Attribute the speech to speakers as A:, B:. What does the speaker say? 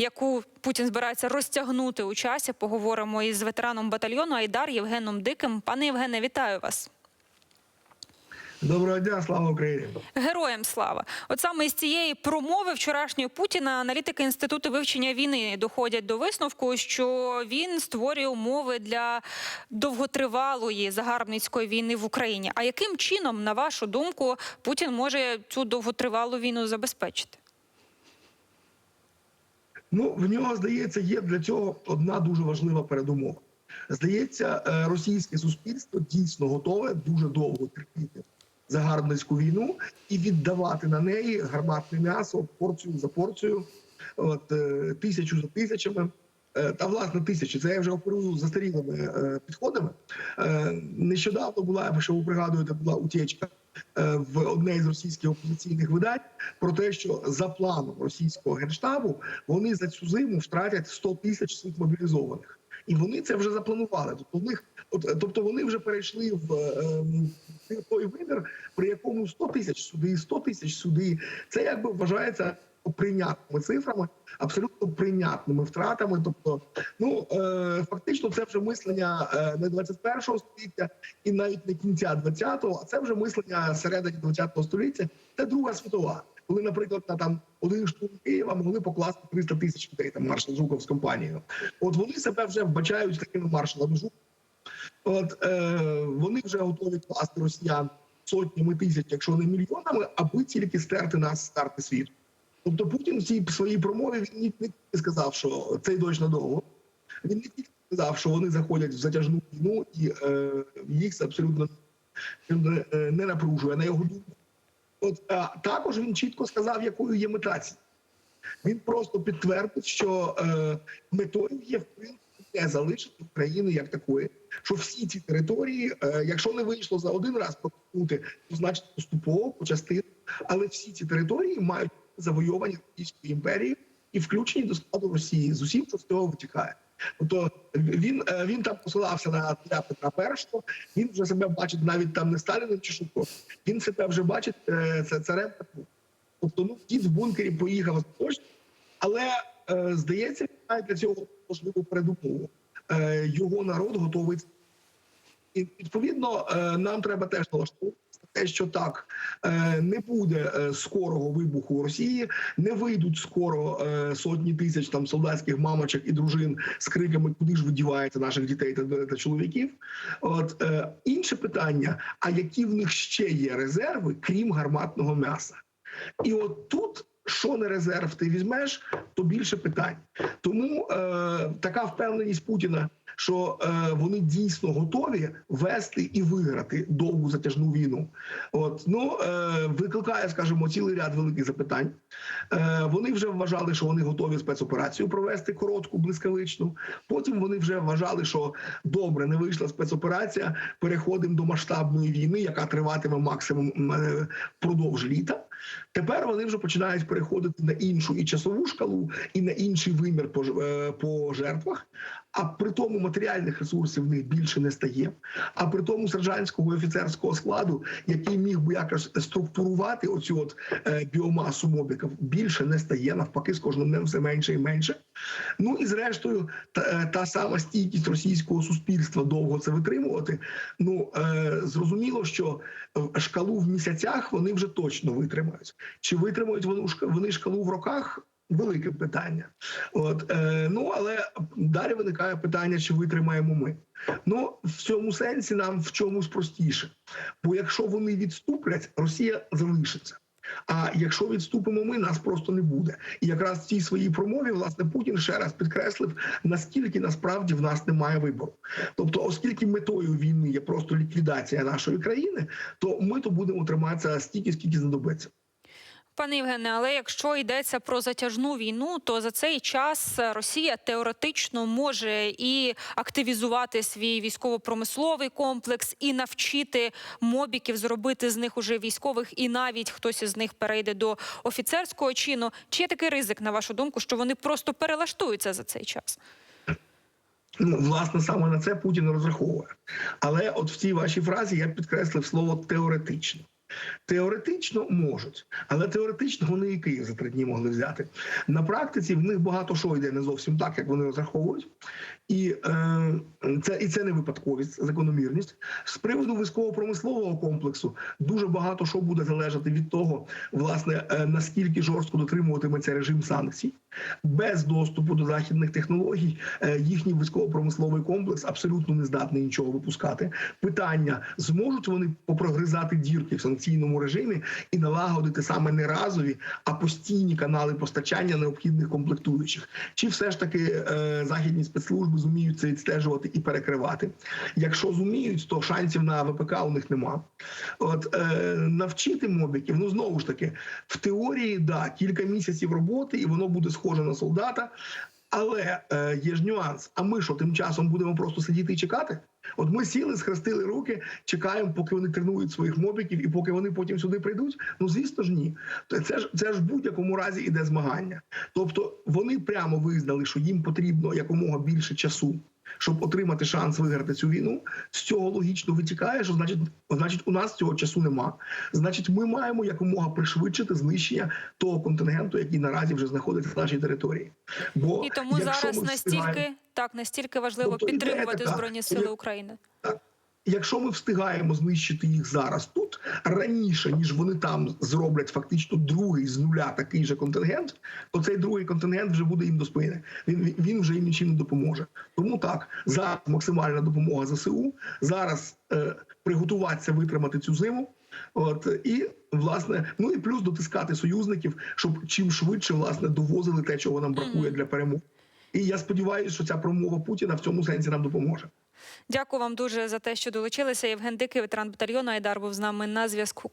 A: яку Путін збирається розтягнути у часі. Поговоримо із ветераном батальйону Айдар Євгеном Диким. Пане Євгене, вітаю вас.
B: Доброго дня, слава Україні!
A: Героям слава! От саме із цієї промови вчорашньої Путіна аналітики інституту вивчення війни доходять до висновку, що він створює умови для довготривалої загарбницької війни в Україні. А яким чином, на вашу думку, Путін може цю довготривалу війну забезпечити?
B: Ну в нього здається, є для цього одна дуже важлива передумова. Здається, е, російське суспільство дійсно готове дуже довго терпіти загарбницьку війну і віддавати на неї гарматне м'ясо порцію за порцією, от е, тисячу за тисячами. Е, Та власне тисячі, це я вже оперую застарілими е, підходами. Е, Нещодавно була, якщо ви пригадуєте, була утечка в одне із російських опозиційних видань про те, що за планом російського генштабу вони за цю зиму втратять 100 тисяч своїх мобілізованих. І вони це вже запланували. Тобто в них, тобто вони вже перейшли в е, ем, той вимір, при якому 100 тисяч сюди, 100 тисяч сюди. Це якби вважається прийнятними цифрами, абсолютно прийнятними втратами. Тобто, ну е, фактично, це вже мислення е, не 21-го століття і навіть не кінця 20-го, а це вже мислення середини 20-го століття. Це Друга світова. Коли, наприклад, на там один штурм Києва могли покласти 300 тисяч людей, там маршал Жуков з компанією. От вони себе вже вбачають такими маршалами Жуков. От е, вони вже готові класти росіян сотнями тисяч, якщо не мільйонами, аби тільки стерти нас з карти світу. Тобто Путін в цій своїй промові він не тільки сказав, що цей дощ надовго. Він не тільки сказав, що вони заходять в затяжну війну, і е, їх абсолютно не, не напружує на його думку. От а також він чітко сказав, якою є мета. Він просто підтвердив, що е, метою є в принципі не залишити Україну як такої, що всі ці території, е, якщо не вийшло за один раз повернути, то значить поступово по частину, але всі ці території мають завойовані Російською імперією і включені до складу Росії з усім, що з цього витікає. Тобто він е, він там посилався на царя Петра І, Він вже себе бачить навіть там не Сталіном чи Шевко, Він себе вже бачить е, це царем Тобто, ну кіт в бункері поїхав точно, але е, здається, має для цього можливу передумову. Е, його народ готовий. І відповідно е, нам треба теж налаштовуватися на те, що так е, не буде е, скорого вибуху Росії, не вийдуть скоро е, сотні тисяч там солдатських мамочок і дружин з криками, куди ж ви діваєте наших дітей та, та чоловіків. От інше питання: а які в них ще є резерви, крім гарматного м'яса? І от тут. Що не резерв ти візьмеш, то більше питань. Тому е, така впевненість Путіна, що е, вони дійсно готові вести і виграти довгу затяжну війну. От ну е, викликає, скажімо, цілий ряд великих запитань. Е, вони вже вважали, що вони готові спецоперацію провести коротку, блискавичну. Потім вони вже вважали, що добре не вийшла спецоперація. Переходимо до масштабної війни, яка триватиме максимум впродовж літа. Тепер вони вже починають переходити на іншу і часову шкалу, і на інший вимір по, по жертвах. А при тому матеріальних ресурсів в них більше не стає. А при тому сержантського офіцерського складу, який міг би якось структурувати оцю от е, біомасу мобіків, більше не стає. Навпаки, з кожним днем все менше і менше. Ну і зрештою, та, е, та сама стійкість російського суспільства довго це витримувати. Ну е, зрозуміло, що шкалу в місяцях вони вже точно витримають. Чи витримають вони шкалу в роках? Велике питання, от е, ну але далі виникає питання, чи витримаємо ми. Ну в цьому сенсі нам в чомусь простіше, бо якщо вони відступлять, Росія залишиться. А якщо відступимо ми, нас просто не буде. І якраз в цій своїй промові власне Путін ще раз підкреслив, наскільки насправді в нас немає вибору. Тобто, оскільки метою війни є просто ліквідація нашої країни, то ми то будемо триматися стільки, скільки знадобиться.
A: Пане Євгене, але якщо йдеться про затяжну війну, то за цей час Росія теоретично може і активізувати свій військово-промисловий комплекс, і навчити мобіків зробити з них уже військових, і навіть хтось із них перейде до офіцерського чину. Чи є такий ризик, на вашу думку, що вони просто перелаштуються за цей час?
B: Ну, власне, саме на це Путін розраховує. Але от в цій вашій фразі я підкреслив слово теоретично. Теоретично можуть, але теоретично вони і Київ за три дні могли взяти. На практиці в них багато що йде не зовсім так, як вони розраховують. І е, це і це не випадковість, закономірність. З приводу військово-промислового комплексу дуже багато що буде залежати від того, власне, е, наскільки жорстко дотримуватиметься режим санкцій. Без доступу до західних технологій е, їхній військово-промисловий комплекс абсолютно не здатний нічого випускати. Питання зможуть вони попрогризати дірки в санкційному режимі і налагодити саме не разові, а постійні канали постачання необхідних комплектуючих. Чи все ж таки е, західні спецслужби зуміють це відстежувати і перекривати? Якщо зуміють, то шансів на ВПК у них нема. От е, навчити мобіків, ну знову ж таки, в теорії да, кілька місяців роботи, і воно буде схоже на солдата. Але е, є ж нюанс. А ми що тим часом будемо просто сидіти і чекати? От ми сіли, схрестили руки, чекаємо, поки вони тренують своїх мобіків, і поки вони потім сюди прийдуть. Ну звісно ж ні. Це ж це ж в будь-якому разі іде змагання. Тобто вони прямо визнали, що їм потрібно якомога більше часу. Щоб отримати шанс виграти цю війну, з цього логічно витікає, що значить, значить, у нас цього часу нема. Значить, ми маємо якомога пришвидшити знищення того контингенту, який наразі вже знаходиться на нашій території. Бо
A: І тому зараз настільки
B: встигаємо-
A: так настільки важливо
B: Тобто
A: підтримувати збройні сили
B: України.
A: України.
B: Якщо ми встигаємо знищити їх зараз тут раніше, ніж вони там зроблять фактично другий з нуля такий же контингент, то цей другий контингент вже буде їм до спини. Він він вже їм нічим не допоможе. Тому так зараз максимальна допомога ЗСУ. Зараз е, приготуватися витримати цю зиму. От і власне, ну і плюс дотискати союзників, щоб чим швидше власне довозили те, чого нам бракує для перемоги. І я сподіваюся, що ця промова Путіна в цьому сенсі нам допоможе.
A: Дякую вам дуже за те, що долучилися. Євген Дикий, ветеран батальйону Айдар, був з нами на зв'язку.